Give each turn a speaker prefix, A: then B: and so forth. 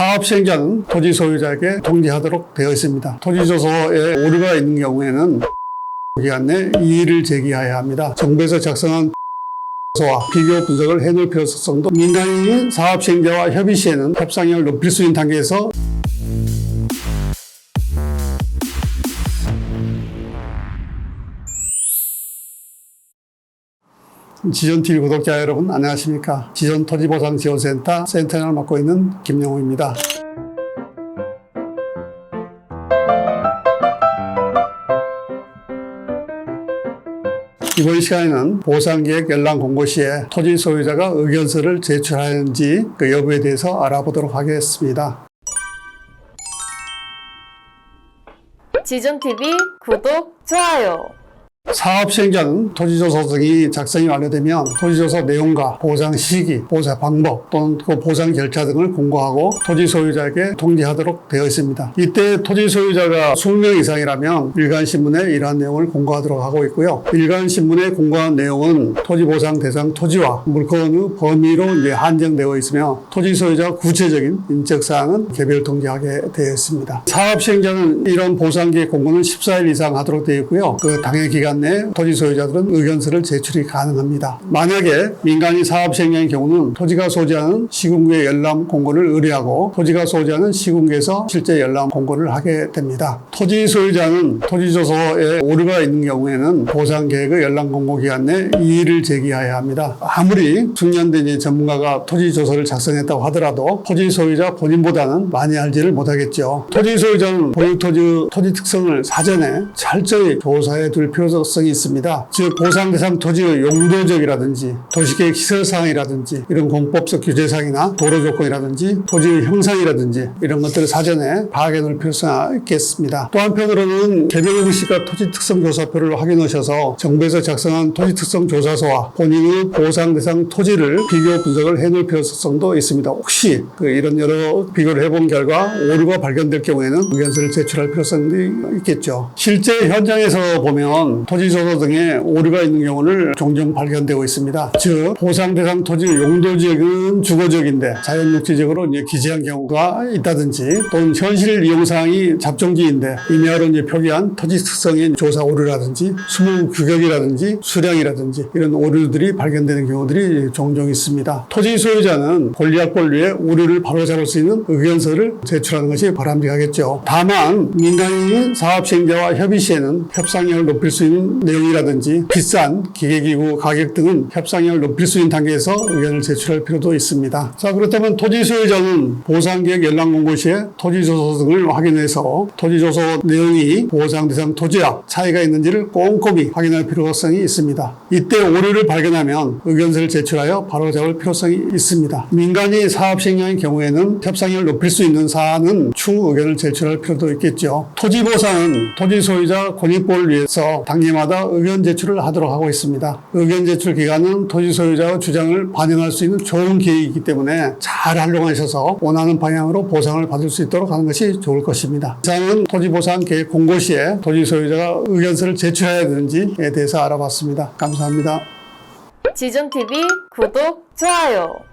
A: 사업 시행자는 토지 소유자에게 통지하도록 되어 있습니다. 토지조서에 오류가 있는 경우에는 기간 내 이의를 제기해야 합니다. 정부에서 작성한 와 비교 분석을 해놓을 필요성도 민간인 사업 시행자와 협의 시에는 협상력을 높일 수 있는 단계에서 지존TV 구독자 여러분 안녕하십니까 지존토지보상지원센터 센터장을 맡고 있는 김영호입니다 이번 시간에는 보상계획 연락 공고 시에 토지 소유자가 의견서를 제출하는지 그 여부에 대해서 알아보도록 하겠습니다.
B: 지존TV 구독, 좋아요.
A: 사업 시행자는 토지조서 등이 작성이 완료되면 토지조서 내용과 보상 시기, 보상 방법 또는 그 보상 절차 등을 공고하고 토지 소유자에게 통지하도록 되어 있습니다. 이때 토지 소유자가 20명 이상이라면 일간신문에 이러한 내용을 공고하도록 하고 있고요. 일간신문에 공고한 내용은 토지 보상 대상 토지와 물건의 범위로 이제 한정되어 있으며 토지 소유자 구체적인 인적 사항은 개별 통지하게 되어 있습니다. 사업 시행자는 이런 보상계획 공고는 14일 이상 하도록 되어 있고요. 그 당해 기간 내 토지 소유자들은 의견서를 제출이 가능합니다. 만약에 민간인 사업 시행자의 경우는 토지가 소지하는 시군구의 열람 공고를 의뢰하고 토지가 소지하는 시군구에서 실제 열람 공고를 하게 됩니다. 토지 소유자는 토지조서에 오류가 있는 경우에는 보상계획의 열람 공고 기간 내 이의를 제기해야 합니다. 아무리 숙련된 전문가가 토지조서를 작성했다고 하더라도 토지 소유자 본인보다는 많이 알지를 못하겠죠. 토지 소유자는 보유 토지, 토지 특성을 사전에 철저히 조사해 둘 필요 성이 있습니다. 즉 보상 대상 토지의 용도적이라든지 도시계획 시설사항이라든지 이런 공법적 규제사항이나 도로 조건이라든지 토지의 형상이라든지 이런 것들을 사전에 파악해 놓을 필요성이 있겠습니다. 또 한편으로는 개별공시가 토지 특성 조사표를 확인하셔서 정부에서 작성한 토지 특성 조사서와 본인의 보상 대상 토지를 비교 분석을 해 놓을 필요성도 있습니다. 혹시 그 이런 여러 비교를 해본 결과 오류가 발견될 경우에는 의견서를 제출할 필요성이 있겠죠. 실제 현장에서 보면 토지조서 등에 오류가 있는 경우를 종종 발견되고 있습니다. 즉 보상 대상 토지 용도 지역은 주거 지역인데 자연육지적으로 이제 기재한 경우가 있다든지 또는 현실 이용 사항이 잡종지인데 임야로 이제 표기한 토지 특성의 조사 오류라든지 수문 규격이라든지 수량이라든지 이런 오류들이 발견되는 경우들이 종종 있습니다. 토지 소유자는 권리약 권리의 오류를 바로잡을 수 있는 의견서를 제출하는 것이 바람직하겠죠. 다만 민간인 사업 시행자와 협의 시에는 협상력을 높일 수 있는 내용이라든지 비싼 기계기구 가격 등은 협상력을 높일 수 있는 단계에서 의견을 제출할 필요도 있습니다. 자 그렇다면 토지 소유자는 보상계획 연락 공고 시에 토지조서 등을 확인해서 토지조서 내용이 보상 대상 토지와 차이가 있는지를 꼼꼼히 확인할 필요성이 있습니다. 이때 오류를 발견하면 의견서를 제출하여 바로잡을 필요성이 있습니다. 민간이 사업 시행령의 경우에는 협상력을 높일 수 있는 사안은 추후 의견을 제출할 필요도 있겠죠. 토지 보상은 토지 소유자 권익보호를 위해서 당 年마다 의견 제출을 하도록 하고 있습니다. 의견 제출 기간은 토지 소유자의 주장을 반영할 수 있는 좋은 계획이기 때문에 잘 활용하셔서 원하는 방향으로 보상을 받을 수 있도록 하는 것이 좋을 것입니다. 이상은 토지 보상 계획 공고 시에 토지 소유자가 의견서를 제출해야 되는지에 대해서 알아봤습니다. 감사합니다.
B: 지존TV 구독, 좋아요.